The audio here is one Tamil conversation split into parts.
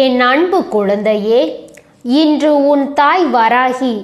என் அன்பு குழந்தையே இன்று உன் தாய் வராகி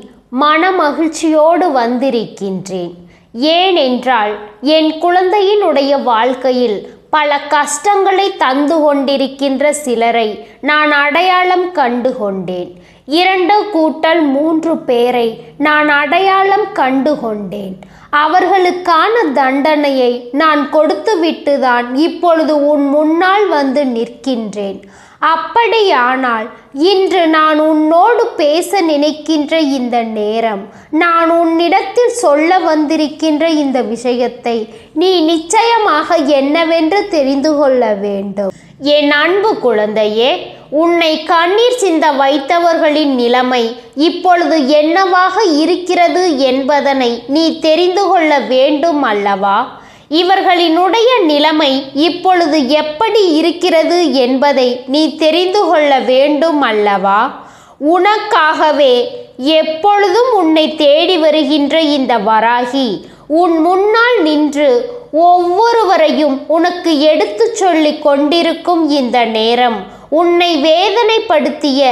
மனமகிழ்ச்சியோடு வந்திருக்கின்றேன். ஏனென்றால் என் குழந்தையினுடைய வாழ்க்கையில் பல கஷ்டங்களை தந்து கொண்டிருக்கின்ற சிலரை நான் அடையாளம் கண்டு கொண்டேன். இரண்டு கூட்டல் மூன்று பேரை நான் அடையாளம் கண்டு கொண்டேன். அவர்களுக்கான தண்டனையை நான் கொடுத்துவிட்டுதான் இப்பொழுது உன் முன்னால் வந்து நிற்கின்றேன். அப்படியானால் இன்று நான் உன்னோடு பேச நினைக்கின்ற இந்த நேரம் நான் உன்னிடத்தில் சொல்ல வந்திருக்கின்ற இந்த விஷயத்தை நீ நிச்சயமாக என்னவென்று தெரிந்து கொள்ள வேண்டும். என் அன்பு குழந்தையே உன்னை கண்ணீர் சிந்த வைத்தவர்களின் நிலைமை இப்பொழுது என்னவாக இருக்கிறது என்பதனை நீ தெரிந்து கொள்ள வேண்டும் அல்லவா? இவர்களினுடைய நிலைமை இப்பொழுது எப்படி இருக்கிறது என்பதை நீ தெரிந்து கொள்ள வேண்டும் அல்லவா? உனக்காகவே எப்பொழுதும் உன்னை தேடி வருகின்ற இந்த வராகி உன் முன்னால் நின்று ஒவ்வொருவரையும் உனக்கு எடுத்துச் சொல்லிக் கொண்டிருக்கும் இந்த நேரம் உன்னை வேதனைப்படுத்திய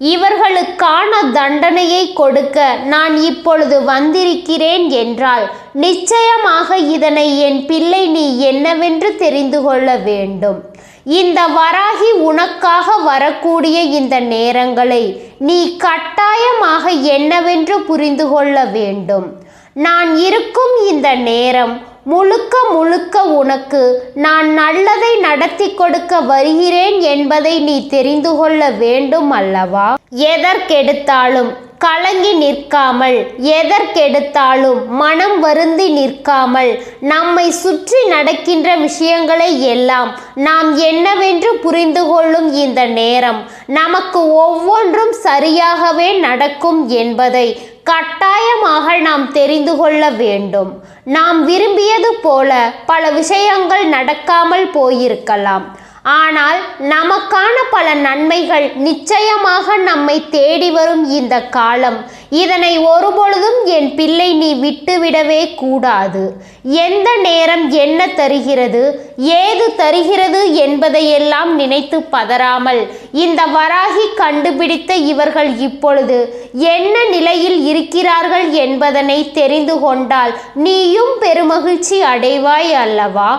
இவர்களுக்கான தண்டனையை கொடுக்க நான் இப்பொழுது வந்திருக்கிறேன் என்றால் நிச்சயமாக இதனை என் பிள்ளை நீ என்னவென்று தெரிந்து கொள்ள வேண்டும். இந்த வராகி உனக்காக வரக்கூடிய இந்த நேரங்களை நீ கட்டாயமாக என்னவென்று புரிந்து கொள்ள வேண்டும். நான் இருக்கும் இந்த நேரம் முழுக்க முழுக்க உனக்கு நான் நல்லதை நடத்தி கொடுக்க வருகிறேன் என்பதை நீ தெரிந்து கொள்ள வேண்டும் அல்லவா? எதற்கெடுத்தாலும் கலங்கி நிற்காமல் எதற்கெடுத்தாலும் மனம் வருந்தி நிற்காமல் நம்மை சுற்றி நடக்கின்ற விஷயங்களை எல்லாம் நாம் என்னவென்று புரிந்து கொள்ளும் இந்த நேரம் நமக்கு ஒவ்வொன்றும் சரியாகவே நடக்கும் என்பதை கட்டாயமாக நாம் தெரிந்து கொள்ள வேண்டும். நாம் விரும்பியது போல பல விஷயங்கள் நடக்காமல் போயிருக்கலாம். ஆனால் நமக்கான பல நன்மைகள் நிச்சயமாக நம்மை தேடி வரும் இந்த காலம். இதனை ஒருபொழுதும் என் பிள்ளை நீ விட்டுவிடவே கூடாது. எந்த நேரம் என்ன தருகிறது ஏது தருகிறது என்பதையெல்லாம் நினைத்து பதறாமல் இந்த வராகி கண்டுபிடித்த இவர்கள் இப்பொழுது என்ன நிலையில் இருக்கிறார்கள் என்பதனை தெரிந்து கொண்டால் நீயும் பெருமகிழ்ச்சி அடைவாய் அல்லவா?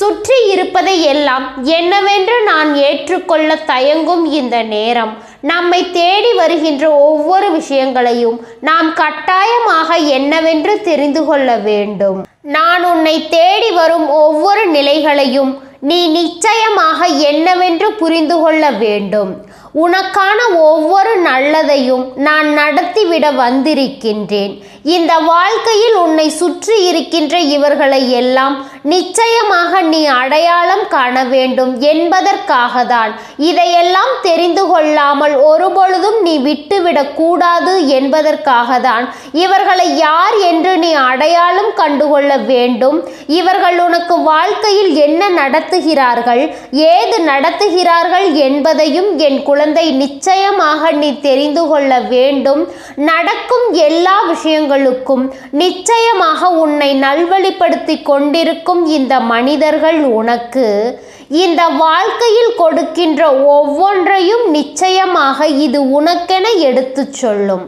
சுற்றி இருப்பதை எல்லாம் என்னவென்று நான் ஏற்றுக்கொள்ள தயங்கும் இந்த நேரம். நம்மை தேடி வருகின்ற ஒவ்வொரு விஷயங்களையும் நாம் கட்டாயமாக என்னவென்று தெரிந்து கொள்ள வேண்டும். நான் உன்னை தேடி வரும் ஒவ்வொரு நிலைகளையும் நீ நிச்சயமாக என்னவென்று புரிந்து கொள்ள வேண்டும். உனக்கான ஒவ்வொரு நல்லதையும் நான் நடத்திவிட வந்திருக்கின்றேன். இந்த வாழ்க்கையில் உன்னை சுற்றி இருக்கின்ற இவர்களை எல்லாம் நிச்சயமாக நீ அடையாளம் காண வேண்டும் என்பதற்காக தான் இதையெல்லாம் தெரிந்து கொள்ளாமல் ஒருபொழுதும் நீ விட்டுவிடக்கூடாது என்பதற்காக தான் இவர்களை யார் என்று நீ அடையாளம் கண்டுகொள்ள வேண்டும். இவர்கள் உனக்கு வாழ்க்கையில் என்ன நடத்துகிறார்கள்? ஏது நடத்துகிறார்கள் என்பதையும் என் குழந்தை நிச்சயமாக நீ தெரிந்து கொள்ள வேண்டும். நடக்கும் எல்லா விஷயங்களுக்கும் நிச்சயமாக உன்னை நல்வழிப்படுத்தி கொண்டிருக்கும் இந்த மனிதர்கள் உனக்கு இந்த வாழ்க்கையில் கொடுக்கின்ற ஒவ்வொன்றையும் நிச்சயமாக இது உனக்கென எடுத்துச் சொல்லும்.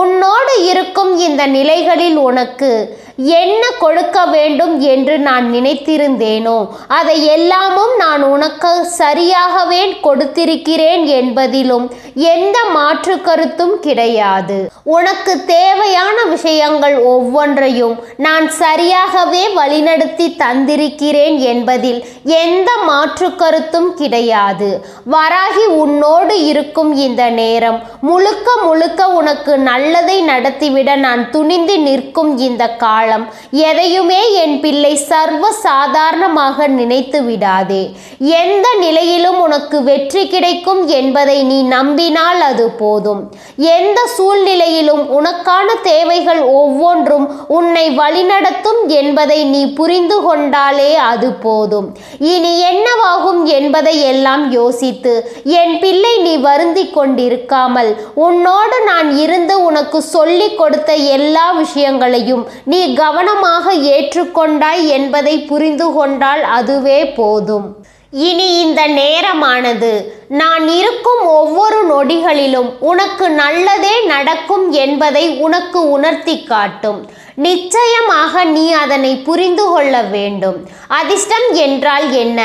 உன்னோடு இருக்கும் இந்த நிலைகளில் உனக்கு என்ன கொடுக்க வேண்டும் என்று நான் நினைத்திருந்தேனோ அதை எல்லாமும் நான் உனக்கு சரியாகவே கொடுத்திருக்கிறேன் என்பதிலும் எந்த மாற்று கருத்தும் கிடையாது. உனக்கு தேவையான விஷயங்கள் ஒவ்வொன்றையும் நான் சரியாகவே வழிநடத்தி தந்திருக்கிறேன் என்பதில் எந்த மாற்று கருத்தும் கிடையாது. வராகி உன்னோடு இருக்கும் இந்த நேரம் முழுக்க முழுக்க உனக்கு நல்லதை நடத்திவிட நான் துணிந்து நிற்கும் இந்த காலம் எதையுமே என் பிள்ளை சர்வ சாதாரணமாக நினைத்து விடாதே. எந்த நிலையிலும் உனக்கு வெற்றி கிடைக்கும் என்பதை நீ நம்பினால் அது போதும். எந்த சூழ்நிலையிலும் உனக்கான தேவைகள் ஒவ்வொன்றும் உன்னை வழிநடத்தும் என்பதை நீ புரிந்து கொண்டாலே அது போதும். இனி என்னவாகும் என்பதை எல்லாம் யோசித்து என் பிள்ளை நீ வருந்தி கொண்டிருக்காமல் உன்னோடு நான் இருந்து உனக்கு சொல்லிக் கொடுத்த எல்லா விஷயங்களையும் நீ கவனமாக ஏற்றுக்கொண்டாய் என்பதை புரிந்து கொண்டால் அதுவே போதும். இனி இந்த நேரமானது. நான் இருக்கும் ஒவ்வொரு நொடிகளிலும் உனக்கு நல்லதே நடக்கும் என்பதை உனக்கு உணர்த்தி காட்டும். நிச்சயமாக நீ அதனை புரிந்து கொள்ள வேண்டும். அதிர்ஷ்டம் என்றால் என்ன?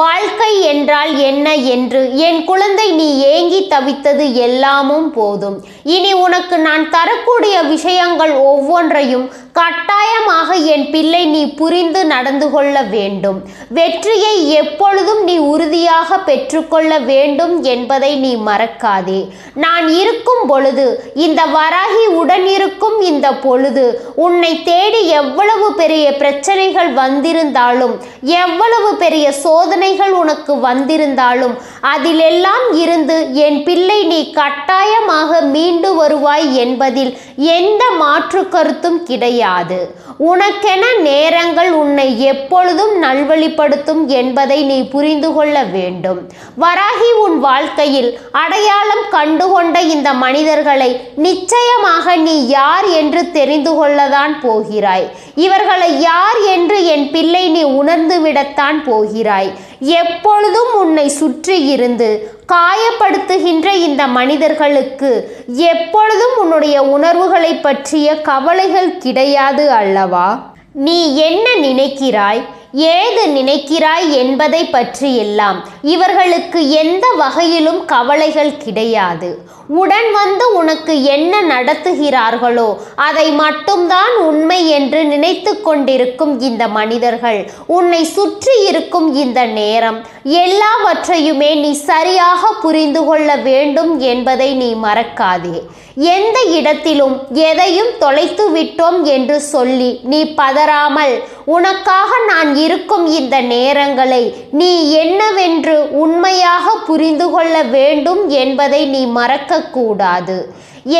வாழ்க்கை என்றால் என்ன என்று என் குழந்தை நீ ஏங்கி தவித்தது எல்லாமும் போதும். இனி உனக்கு நான் தரக்கூடிய விஷயங்கள் ஒவ்வொன்றையும் கட்டாயமாக என் பிள்ளை நீ புரிந்து நடந்து கொள்ள வேண்டும். வெற்றியை எப்பொழுதும் நீ உறுதியாக பெற்றுக்கொள்ள வேண்டும் என்பதை நீ மறக்காதே. நான் இருக்கும் பொழுது இந்த வராகி உடன் இருக்கும் இந்த பொழுது உன் உன்னை தேடி எவ்வளவு பெரிய பிரச்சனைகள் வந்திருந்தாலும் எவ்வளவு பெரிய சோதனைகள் உனக்கு வந்திருந்தாலும் அதிலெல்லாம் இருந்து என் பிள்ளை நீ கட்டாயமாக மீண்டு வருவாய் என்பதில் எந்த மாற்று கருத்தும் கிடையாது. உனக்கென நேரங்கள் உன்னை எப்பொழுதும் நல்வழிப்படுத்தும் என்பதை நீ புரிந்து கொள்ள வேண்டும். வராகி உன் வாழ்க்கையில் அடையாளம் கண்டுகொண்ட இந்த மனிதர்களை நிச்சயமாக நீ யார் என்று தெரிந்து கொள்ளதான் போகிறாய். இவர்களை யார் என்று என் பிள்ளை நீ உணர்ந்து விடத்தான் போகிறாய். எப்பொழுதும் உன்னை சுற்றி இருந்து காயப்படுத்துகின்ற இந்த மனிதர்களுக்கு எப்பொழுதும் உன்னுடைய உணர்வுகளை பற்றிய கவலைகள் கிடையாது அல்லவா? நீ என்ன நினைக்கிறாய்? ஏது நினைக்கிறாய் என்பதை பற்றி எல்லாம் இவர்களுக்கு எந்த வகையிலும் கவலைகள் கிடையாது. உடன் வந்து உனக்கு என்ன நடத்துகிறார்களோ அதை மட்டும்தான் உண்மை என்று நினைத்து கொண்டிருக்கும் இந்த மனிதர்கள் உன்னை சுற்றி இருக்கும் இந்த நேரம் எல்லாவற்றையுமே நீ சரியாக புரிந்து கொள்ள வேண்டும் என்பதை நீ மறக்காதே. எந்த இடத்திலும் எதையும் தொலைத்து விட்டோம் என்று சொல்லி நீ பதறாமல் உனக்காக நான் இருக்கும் இந்த நேரங்களை நீ என்னவென்று உண்மையாக புரிந்து கொள்ள வேண்டும் என்பதை நீ மறக்கக்கூடாது.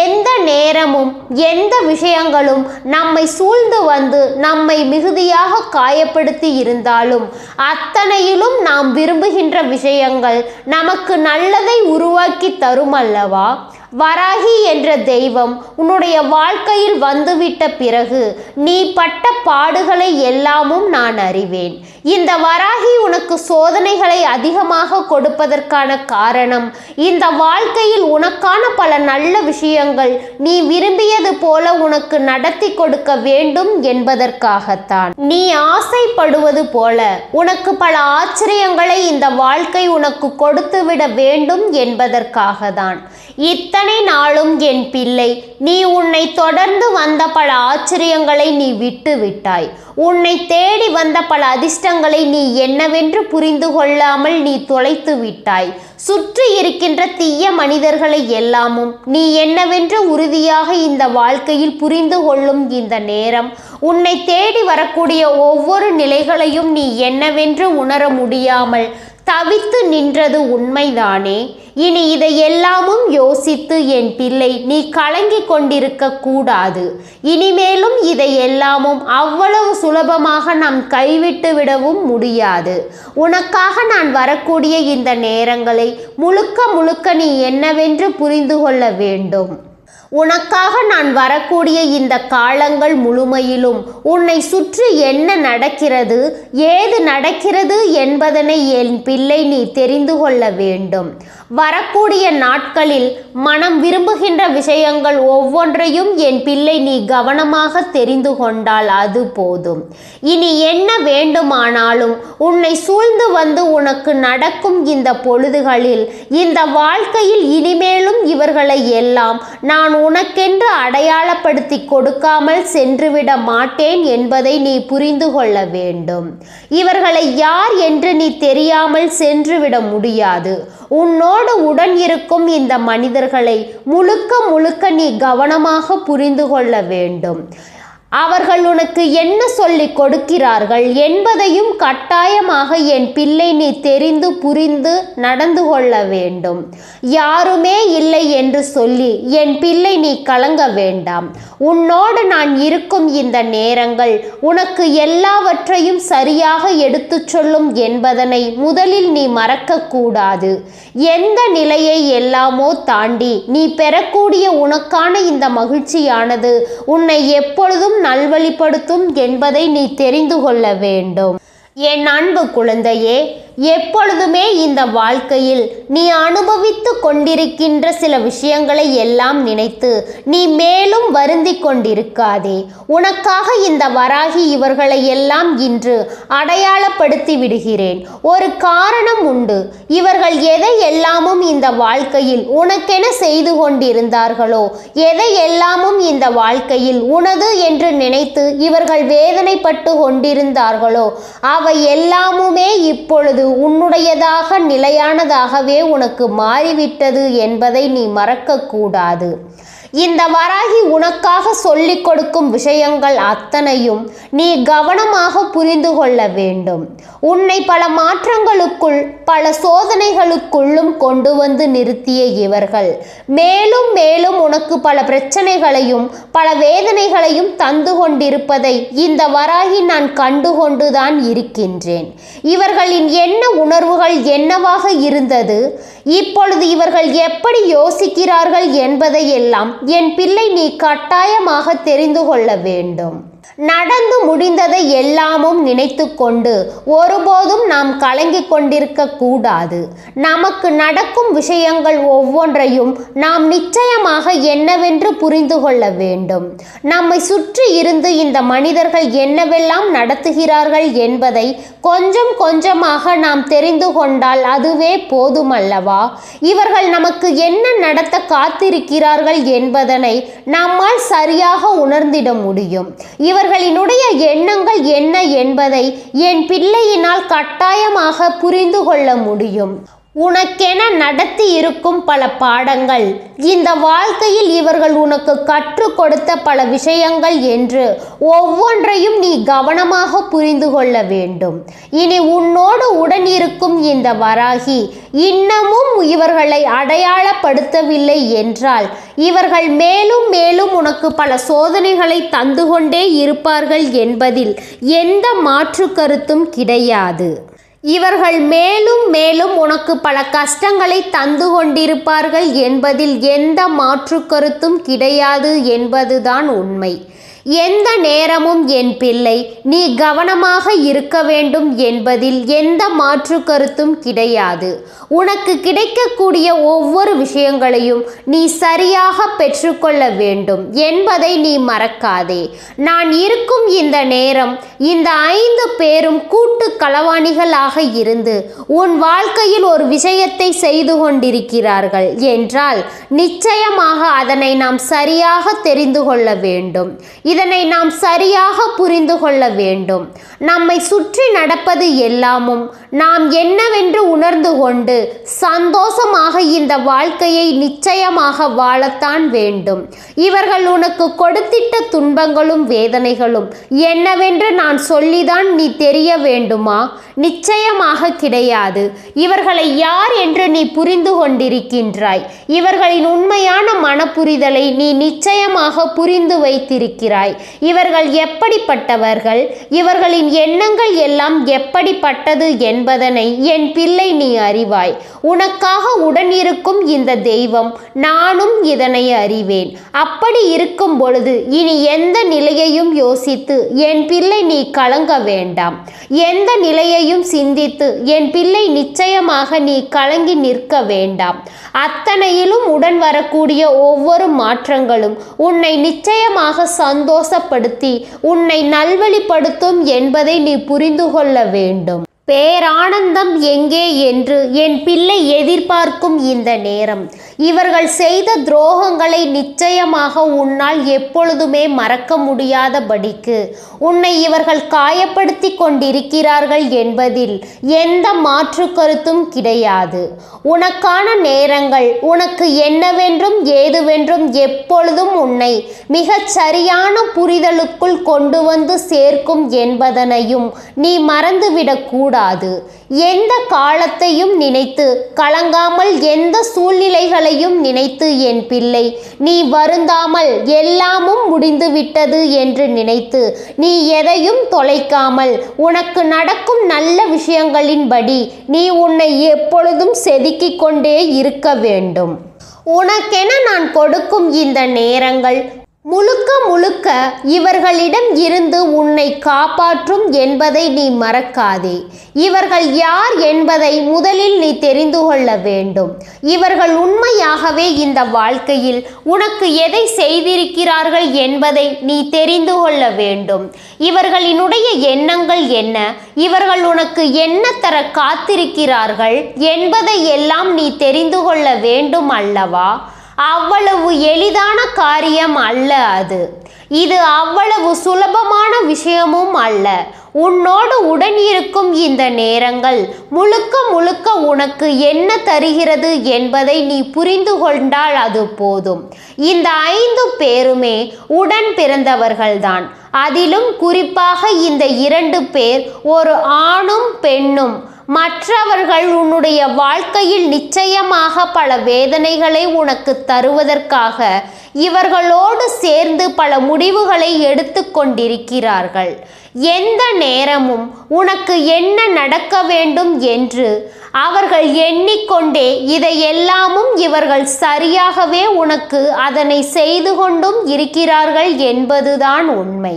எந்த நேரமும் எந்த விஷயங்களும் நம்மை சூழ்ந்து வந்து நம்மை மிகுதியாக காயப்படுத்தி இருந்தாலும் அத்தனையிலும் நாம் விரும்புகின்ற விஷயங்கள் நமக்கு நல்லதை உருவாக்கி தரும் அல்லவா? வராகி என்ற தெய்வம் உன்னுடைய வாழ்க்கையில் வந்துவிட்ட பிறகு நீ பட்ட பாடுகளை எல்லாமும் நான் அறிவேன். இந்த வராகி உனக்கு சோதனைகளை அதிகமாக கொடுப்பதற்கான காரணம் இந்த வாழ்க்கையில் உனக்கான பல நல்ல விஷயங்கள் நீ விரும்பியது போல உனக்கு நடத்தி கொடுக்க வேண்டும் என்பதற்காகத்தான். நீ ஆசைப்படுவது போல உனக்கு பல ஆச்சரியங்களை இந்த வாழ்க்கை உனக்கு கொடுத்துவிட வேண்டும் என்பதற்காக தான் இத்தனை நாளும் என் பிள்ளை நீ உன்னை தொடர்ந்து வந்த பல ஆச்சரியங்களை நீ விட்டு விட்டாய். உன்னை தேடி வந்த பல அதிர்ஷ்டங்களை நீ என்னவென்று புரிந்து கொள்ளாமல் நீ தொலைத்து விட்டாய். சுற்றி இருக்கின்ற தீய மனிதர்களை எல்லாமும் நீ என்னவென்று உறுதியாக இந்த வாழ்க்கையில் புரிந்து கொள்ளும் இந்த நேரம். உன்னை தேடி வரக்கூடிய ஒவ்வொரு நிலைகளையும் நீ என்னவென்று உணர முடியாமல் தவித்து நின்றது உண்மைதானே? இனி இதை எல்லாமும் யோசித்து என் பிள்ளை நீ கலங்கிக் கொண்டிருக்க கூடாது. இனிமேலும் இதை எல்லாமும் அவ்வளவு சுலபமாக நாம் கைவிட்டு விடவும் முடியாது. உனக்காக நான் வரக்கூடிய இந்த நேரங்களை முழுக்க முழுக்க நீ என்னவென்று புரிந்து கொள்ள வேண்டும். உனக்காக நான் வரக்கூடிய இந்த காலங்கள் முழுமையிலும் உன்னை சுற்றி என்ன நடக்கிறது ஏது நடக்கிறது என்பதனை என் பிள்ளை நீ தெரிந்து கொள்ள வேண்டும். வரக்கூடிய நாட்களில் மனம் விரும்புகின்ற விஷயங்கள் ஒவ்வொன்றையும் என் பிள்ளை நீ கவனமாக தெரிந்து கொண்டால் அது போதும். இனி என்ன வேண்டுமானாலும் உன்னை சூழ்ந்து வந்து உனக்கு நடக்கும் இந்த பொழுதுகளில் இந்த வாழ்க்கையில் இனிமேலும் இவர்களை எல்லாம் நான் உனக்கென்று அடையாளப்படுத்தி கொடுக்காமல் சென்றுவிட மாட்டேன் என்பதை நீ புரிந்து கொள்ள வேண்டும். இவர்களை யார் என்று நீ தெரியாமல் சென்றுவிட முடியாது. உன்னோடு உடன் இருக்கும் இந்த மனிதர்களை முழுக்க முழுக்க நீ கவனமாக புரிந்து கொள்ள வேண்டும். அவர்கள் உனக்கு என்ன சொல்லிக் கொடுக்கிறார்கள் என்பதையும் கட்டாயமாக என் பிள்ளை நீ தெரிந்து புரிந்து நடந்து கொள்ள வேண்டும். யாருமே இல்லை என்று சொல்லி என் பிள்ளை நீ கலங்க வேண்டாம். உன்னோடு நான் இருக்கும் இந்த நேரங்கள் உனக்கு எல்லாவற்றையும் சரியாக எடுத்துச் சொல்லும் என்பதனை முதலில் நீ மறக்கக்கூடாது எந்த நிலையை எல்லாமோ தாண்டி நீ பெறக்கூடிய உனக்கான இந்த மகிழ்ச்சியானது உன்னை எப்பொழுதும் நல்வழிப்படுத்தும் என்பதை நீ தெரிந்து கொள்ள வேண்டும். என் அன்பு குழந்தையே எப்பொழுதுமே இந்த வாழ்க்கையில் நீ அனுபவித்து கொண்டிருக்கின்ற சில விஷயங்களை எல்லாம் நினைத்து நீ மேலும் வருந்தி கொண்டிருக்காதே. உனக்காக இந்த வராகி இவர்களை எல்லாம் இன்று அடையாளப்படுத்தி விடுகிறேன். ஒரு காரணம் உண்டு. இவர்கள் எதை எல்லாமும் இந்த வாழ்க்கையில் உனக்கென செய்து கொண்டிருந்தார்களோ எதை எல்லாமும் இந்த வாழ்க்கையில் உனது என்று நினைத்து இவர்கள் வேதனைப்பட்டு கொண்டிருந்தார்களோ அவை எல்லாமுமே இப்பொழுது உன்னுடையதாக நிலையானதாகவே உனக்கு மாறிவிட்டது என்பதை நீ மறக்கக்கூடாது. இந்த வராகி உனக்காக சொல்லிக் கொடுக்கும் விஷயங்கள் அத்தனையும் நீ கவனமாக புரிந்து கொள்ள வேண்டும். உன்னை பல மாற்றங்களுக்குள் பல சோதனைகளுக்குள்ளும் கொண்டு வந்து நிறுத்திய இவர்கள். மேலும் மேலும் உனக்கு பல பிரச்சனைகளையும் பல வேதனைகளையும் தந்து கொண்டிருப்பதை இந்த வராகி நான் கண்டுகொண்டுதான் இருக்கின்றேன். இவர்களின் என்ன உணர்வுகள் என்னவாக இருந்தது? இப்பொழுது இவர்கள் எப்படி யோசிக்கிறார்கள் என்பதையெல்லாம் என் பிள்ளை நீ கட்டாயமாக தெரிந்து கொள்ள வேண்டும். நடந்து முடிந்ததை எல்லாமும் நினைத்து கொண்டு ஒருபோதும் நாம் கலங்கிக் கொண்டிருக்க கூடாது. நமக்கு நடக்கும் விஷயங்கள் ஒவ்வொன்றையும் நாம் நிச்சயமாக என்னவென்று புரிந்து கொள்ள வேண்டும். நம்மை சுற்றி இருந்து இந்த மனிதர்கள் என்னவெல்லாம் நடத்துகிறார்கள் என்பதை கொஞ்சம் கொஞ்சமாக நாம் தெரிந்து கொண்டால் அதுவே போதுமல்லவா? இவர்கள் நமக்கு என்ன நடத்த காத்திருக்கிறார்கள் என்பதனை நம்மால் சரியாக உணர்ந்திட முடியும். இவர்களினுடைய எண்ணங்கள் என்ன என்பதை என் பிள்ளையினால் கட்டாயமாக புரிந்து கொள்ள முடியும். உனக்கென நடத்தி இருக்கும் பல பாடங்கள். இந்த வாழ்க்கையில் இவர்கள் உனக்கு கற்றுக் கொடுத்த பல விஷயங்கள் என்று ஒவ்வொன்றையும் நீ கவனமாக புரிந்து கொள்ள வேண்டும். இனி உன்னோடு உடன் இருக்கும் இந்த வராகி இன்னமும் இவர்களை அடையாளப்படுத்தவில்லை என்றால் இவர்கள் மேலும் மேலும் உனக்கு பல சோதனைகளை தந்து கொண்டே இருப்பார்கள் என்பதில் எந்த மாற்று கருத்தும் கிடையாது. இவர்கள் மேலும் மேலும் உனக்கு பல கஷ்டங்களை தந்து கொண்டிருப்பார்கள் என்பதில் எந்த மாற்று கருத்தும் கிடையாது என்பதுதான் உண்மை. எந்த நேரமும் என் பிள்ளை நீ கவனமாக இருக்க வேண்டும் என்பதில் எந்த மாற்று கருத்தும் கிடையாது. உனக்கு கிடைக்கக்கூடிய ஒவ்வொரு விஷயங்களையும் நீ சரியாக பெற்றுக்கொள்ள வேண்டும் என்பதை நீ மறக்காதே. நான் இருக்கும் இந்த நேரம் இந்த ஐந்து பேரும் கூட்டு களவாணிகளாக இருந்து உன் வாழ்க்கையில் ஒரு விஷயத்தை செய்து கொண்டிருக்கிறார்கள் என்றால் நிச்சயமாக அதனை நாம் சரியாக தெரிந்து கொள்ள வேண்டும். இதனை நாம் சரியாக புரிந்து கொள்ள வேண்டும். நம்மை சுற்றி நடப்பது எல்லாமும் நாம் என்னவென்று உணர்ந்து கொண்டு சந்தோஷமாக இந்த வாழ்க்கையை நிச்சயமாக வாழத்தான் வேண்டும். இவர்கள் உனக்கு கொடுத்திட்ட துன்பங்களும் வேதனைகளும் என்னவென்று நான் சொல்லிதான் நீ தெரிய வேண்டுமா? நிச்சயமாக கிடையாது. இவர்களை யார் என்று நீ புரிந்து கொண்டிருக்கின்றாய். இவர்களின் உண்மையான மனப்புரிதலை நீ நிச்சயமாக புரிந்து வைத்திருக்கிறாய். இவர்கள் எப்படிப்பட்டவர்கள்? இவர்களின் எண்ணங்கள் எல்லாம் எப்படிப்பட்டது என்பதனை என் பிள்ளை நீ அறிவாய். உனக்காக உடன் இருக்கும் இந்த தெய்வம் நானும் இதனை அறிவேன். அப்படி இருக்கும் பொழுது இனி எந்த நிலையையும் யோசித்து என் பிள்ளை நீ கலங்க வேண்டாம். எந்த நிலையையும் சிந்தித்து என் பிள்ளை நிச்சயமாக நீ கலங்கி நிற்க வேண்டாம். அத்தனையிலும் உடன் வரக்கூடிய ஒவ்வொரு மாற்றங்களும் உன்னை நிச்சயமாக சந்தோஷப்படுத்தி உன்னை நல்வழிப்படுத்தும் என்பதை நீ புரிந்து கொள்ள வேண்டும். பேரானந்தம் எங்கே என்று என் பிள்ளை எதிர்பார்க்கும் இந்த நேரம். இவர்கள் செய்த துரோகங்களை நிச்சயமாக உன்னால் எப்பொழுதுமே மறக்க முடியாதபடிக்கு உன்னை இவர்கள் காயப்படுத்தி கொண்டிருக்கிறார்கள் என்பதில் எந்த மாற்று கருத்தும் கிடையாது. உனக்கான நேரங்கள் உனக்கு என்னவென்றும் ஏதுவென்றும் எப்பொழுதும் உன்னை மிகச் சரியான புரிதலுக்குள் கொண்டு வந்து சேர்க்கும் என்பதனையும் நீ மறந்துவிடக்கூடாது எந்த காலத்தையும் நினைத்து கலங்காமல் எந்த சூழ்நிலைகளையும் நினைத்து என் பிள்ளை நீ வருந்தாமல் எல்லாமும் முடிந்துவிட்டது என்று நினைத்து நீ எதையும் தொலைக்காமல் உனக்கு நடக்கும் நல்ல விஷயங்களின்படி நீ உன்னை எப்பொழுதும் செதுக்கிக் கொண்டே இருக்க வேண்டும். உனக்கென நான் கொடுக்கும் இந்த நேரங்கள் முழுக்க முழுக்க இவர்களிடம் இருந்து உன்னை காப்பாற்றும் என்பதை நீ மறக்காதே. இவர்கள் யார் என்பதை முதலில் நீ தெரிந்து கொள்ள வேண்டும். இவர்கள் உண்மையாகவே இந்த வாழ்க்கையில் உனக்கு எதை செய்திருக்கிறார்கள் என்பதை நீ தெரிந்து கொள்ள வேண்டும். இவர்களினுடைய எண்ணங்கள் என்ன? இவர்கள் உனக்கு என்ன தர காத்திருக்கிறார்கள் என்பதை எல்லாம் நீ தெரிந்து கொள்ள வேண்டும் அல்லவா? அவ்வளவு எளிதான காரியம் அல்ல அது. இது அவ்வளவு சுலபமான விஷயமும் அல்ல. உன்னோடு உடன் இருக்கும் இந்த நேரங்கள் முழுக்க முழுக்க உனக்கு என்ன தருகிறது என்பதை நீ புரிந்து கொண்டால் அது போதும். இந்த ஐந்து பேருமே உடன் பிறந்தவர்கள்தான். அதிலும் குறிப்பாக இந்த இரண்டு பேர் ஒரு ஆணும் பெண்ணும். மற்றவர்கள் உன்னுடைய வாழ்க்கையில் நிச்சயமாக பல வேதனைகளை உனக்கு தருவதற்காக இவர்களோடு சேர்ந்து பல முடிவுகளை எடுத்து கொண்டிருக்கிறார்கள். எந்த நேரமும் உனக்கு என்ன நடக்க வேண்டும் என்று அவர்கள் எண்ணிக்கொண்டே இதையெல்லாமும் இவர்கள் சரியாகவே உனக்கு அதனை செய்து கொண்டும் இருக்கிறார்கள் என்பதுதான் உண்மை.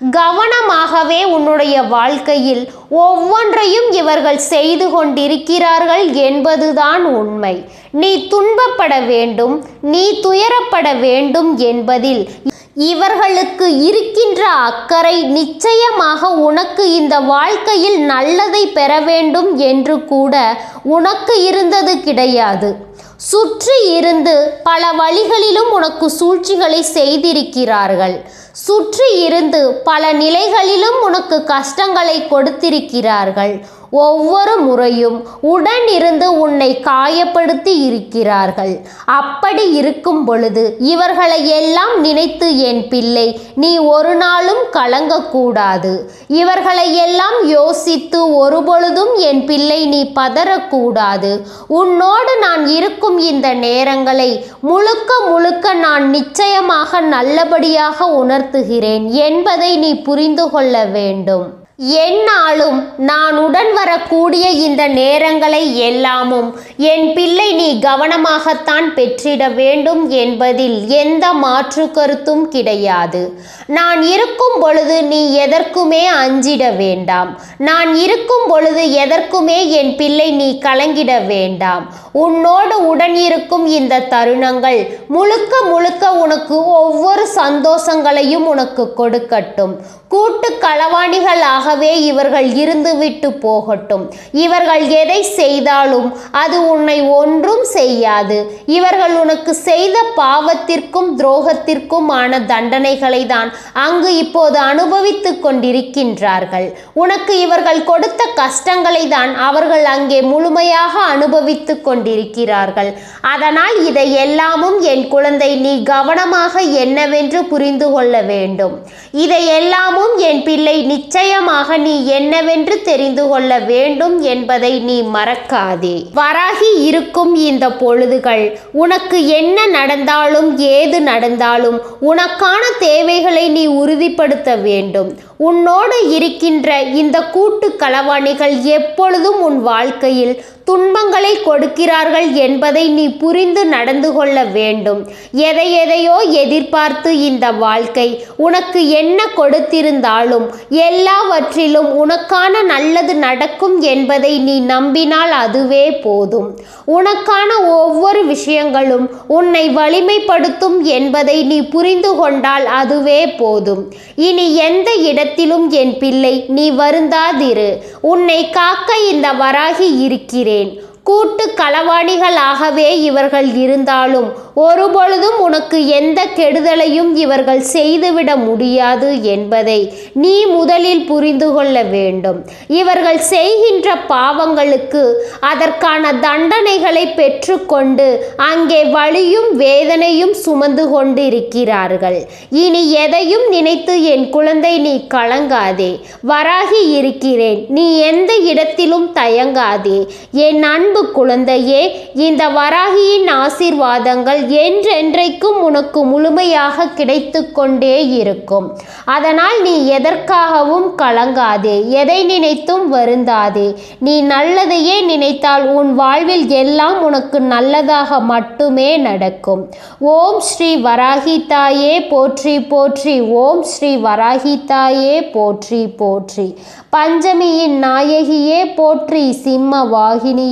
கவனமாகவே உன்னுடைய வாழ்க்கையில் ஒவ்வொன்றையும் இவர்கள் செய்து கொண்டிருக்கிறார்கள் என்பதுதான் உண்மை. நீ துன்பப்பட வேண்டும் நீ துயரப்பட வேண்டும் என்பதில் இவர்களுக்கு இருக்கின்ற அக்கறை நிச்சயமாக உனக்கு இந்த வாழ்க்கையில் நல்லதை பெற வேண்டும் என்று கூட உனக்கு இருந்தது கிடையாது. சுற்றி இருந்து பல வழிகளிலும் உனக்கு சூழ்ச்சிகளை செய்திருக்கிறார்கள். சுற்றி இருந்து பல நிலைகளிலும் உனக்கு கஷ்டங்களை கொடுத்திருக்கிறார்கள். ஒவ்வொரு முறையும் உடன் இருந்து உன்னை காயப்படுத்தி இருக்கிறார்கள். அப்படி இருக்கும் பொழுது இவர்களை எல்லாம் நினைத்து என் பிள்ளை நீ ஒரு நாளும் கலங்கக்கூடாது. இவர்களை எல்லாம் யோசித்து ஒருபொழுதும் என் பிள்ளை நீ பதறக்கூடாது. உன்னோடு நான் இருக்கும் இந்த நேரங்களை முழுக்க முழுக்க நான் நிச்சயமாக நல்லபடியாக உணர்த்துகிறேன் என்பதை நீ புரிந்து கொள்ள வேண்டும். என்னாலும் நான் உடன் வரக்கூடிய இந்த நேரங்களை எல்லாமும் என் பிள்ளை நீ கவனமாகத்தான் பெற்றிட வேண்டும் என்பதில் எந்த மாற்று கருத்தும் கிடையாது. நான் இருக்கும் பொழுது நீ எதற்குமே அஞ்சிட வேண்டாம். நான் இருக்கும் பொழுது எதற்குமே என் பிள்ளை நீ கலங்கிட வேண்டாம். உன்னோடு உடன் இருக்கும் இந்த தருணங்கள் முழுக்க முழுக்க உனக்கு ஒவ்வொரு சந்தோஷங்களையும் உனக்கு கொடுக்கட்டும். கூட்டு ஆகவே இவர்கள் இருந்துவிட்டு போகட்டும். இவர்கள் எதை செய்தாலும் அது உன்னை ஒன்றும் செய்யாது. இவர்கள் உனக்கு செய்த பாவத்திற்கும் துரோகத்திற்கும் ஆன தண்டனைகளை தான் அங்கு இப்போது அனுபவித்து கொண்டிருக்கின்றார்கள். உனக்கு இவர்கள் கொடுத்த கஷ்டங்களை தான் அவர்கள் அங்கே முழுமையாக அனுபவித்து கொண்டிருக்கிறார்கள். அதனால் இதை எல்லாமும் என் குழந்தை நீ கவனமாக என்னவென்று புரிந்து கொள்ள வேண்டும். இதை எல்லாமும் என் பிள்ளை நிச்சயமாக நீ என்னவென்று தெரிந்து கொள்ள வேண்டும் என்பதை நீ மறக்காதே. வராகி இருக்கும் இந்த பொழுதுகள் உனக்கு என்ன நடந்தாலும் ஏது நடந்தாலும் உனக்கான தேவைகளை நீ உறுதிப்படுத்த வேண்டும். உன்னோடு இருக்கின்ற இந்த கூட்டு களவாணிகள் எப்பொழுதும் உன் வாழ்க்கையில் துன்பங்களை கொடுக்கிறார்கள் என்பதை நீ புரிந்து நடந்து கொள்ள வேண்டும். எதை எதையோ எதிர்பார்த்து இந்த வாழ்க்கை உனக்கு என்ன கொடுத்திருந்தாலும் எல்லாவற்றிலும் உனக்கான நல்லது நடக்கும் என்பதை நீ நம்பினால் அதுவே போதும். உனக்கான ஒவ்வொரு விஷயங்களும் உன்னை வலிமைப்படுத்தும் என்பதை நீ புரிந்து கொண்டால் அதுவே போதும். இனி எந்த இடத்திலும் என் பிள்ளை நீ வருந்தாதிரு. உன்னை காக்க இந்த வராகி இருக்கிறேன். கொண்டேன் கூட்டு களவாணிகளாகவே இவர்கள் இருந்தாலும் ஒருபொழுதும் உனக்கு எந்த கெடுதலையும் இவர்கள் செய்துவிட முடியாது என்பதை நீ முதலில் புரிந்து கொள்ள வேண்டும். இவர்கள் செய்கின்ற பாவங்களுக்கு அதற்கான தண்டனைகளை பெற்றுக்கொண்டு அங்கே வழியும் வேதனையும் சுமந்து கொண்டு இருக்கிறார்கள் இனி எதையும் நினைத்து என் குழந்தை நீ கலங்காதே. வராகி இருக்கிறேன். நீ எந்த இடத்திலும் தயங்காதே. என் அன்பு அன்பு குழந்தையே இந்த வராகியின் ஆசீர்வாதங்கள் என்றென்றைக்கும் உனக்கு முழுமையாக கிடைத்து கொண்டே இருக்கும். அதனால் நீ எதற்காகவும் கலங்காதே எதை நினைத்தும் வருந்தாதே. நீ நல்லதையே நினைத்தால் உன் வாழ்வில் எல்லாம் உனக்கு நல்லதாக மட்டுமே நடக்கும். ஓம் ஸ்ரீ வராகி தாயே போற்றி போற்றி. ஓம் ஸ்ரீ வராகி தாயே போற்றி போற்றி. பஞ்சமியின் நாயகியே போற்றி. சிம்ம வாகினியே.